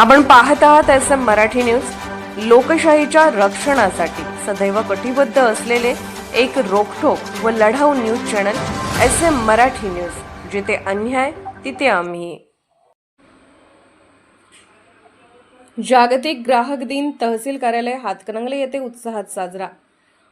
आपण पाहत आहात एस एम मराठी न्यूज. लोकशाहीच्या रक्षणासाठी सदैव कटिबद्ध असलेले एक रोखोक व लढाऊ news channel S M Marathi news. जिथे अन्याय तिथे आम्ही. जागतिक ग्राहक दिन तहसील कार्यालय हातकणंगले येथे उत्साहात साजरा.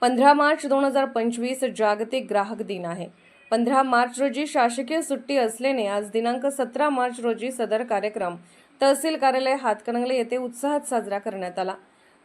पंधरा मार्च दोन हजार पंचवीस जागतिक ग्राहक दिन आहे. पंधरा मार्च रोजी शासकीय सुट्टी असल्याने आज दिनांक सतरा मार्च रोजी सदर कार्यक्रम तहसील कार्यालय हातकणंगले येथे उत्साहात साजरा करण्यात आला.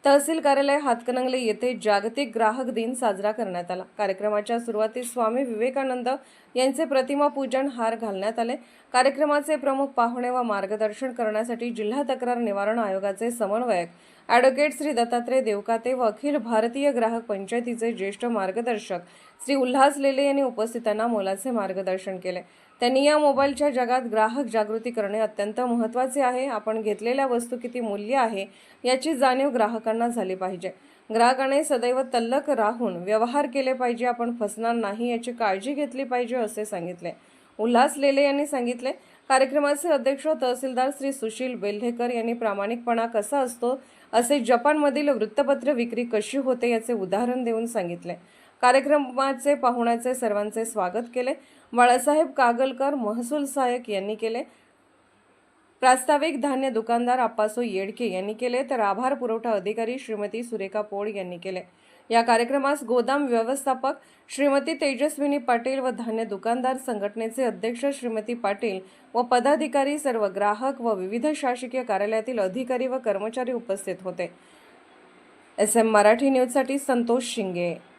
तहसील कार्यालय हातकणंगले येथे जागतिक ग्राहक दिन साजरा करण्यात आला. कार्यक्रमाच्या सुरुवातीस स्वामी विवेकानंद यांचे प्रतिमा पूजन हार घालण्यात आले. कार्यक्रमाचे प्रमुख पाहुणे व मार्गदर्शन करण्यासाठी जिल्हा तक्रार निवारण आयोगाचे समन्वयक ॲडव्होकेट श्री दत्तात्रय देवकाते व अखिल भारतीय ग्राहक पंचायतीचे ज्येष्ठ मार्गदर्शक श्री उल्हास लेले यांनी उपस्थितांना मोलाचे मार्गदर्शन केले. त्यांनी या मोबाईलच्या जगात ग्राहक जागृती करणे अत्यंत महत्त्वाचे आहे. आपण घेतलेल्या वस्तू किती मूल्य आहे याची जाणीव ग्राहकांना झाली पाहिजे. ग्राहकाने सदैव तल्लक राहून व्यवहार केले पाहिजे. आपण फसणार नाही याची काळजी घेतली पाहिजे असे सांगितले. उल्हास लेले यांनी सांगितले कार्यक्रमाचे अध्यक्ष तहसीलदार श्री सुशील बेल्हेकर यांनी प्रामाणिकपणा कसा असतो असे जपानमधील वृत्तपत्र विक्री कशी होते याचे उदाहरण देऊन सांगितले. कार्यक्रमाचे पाहुण्याचे सर्वांचे स्वागत केले. बाळासाहेब कागलकर महसूल सहाय्यक यांनी केले. प्रास्ताविक धान्य दुकानदार आप्पासो येडके यांनी केले. तर आभार पुरवठा अधिकारी श्रीमती सुरेखा पोळ यांनी केले. या कार्यक्रमास गोदाम व्यवस्थापक श्रीमती तेजस्विनी पाटील व धान्य दुकानदार संघटनेचे अध्यक्ष श्रीमती पाटील व पदाधिकारी सर्व ग्राहक व विविध शासकीय कार्यालयातील अधिकारी व कर्मचारी उपस्थित होते. एस एम मराठी न्यूजसाठी Santosh Shinge.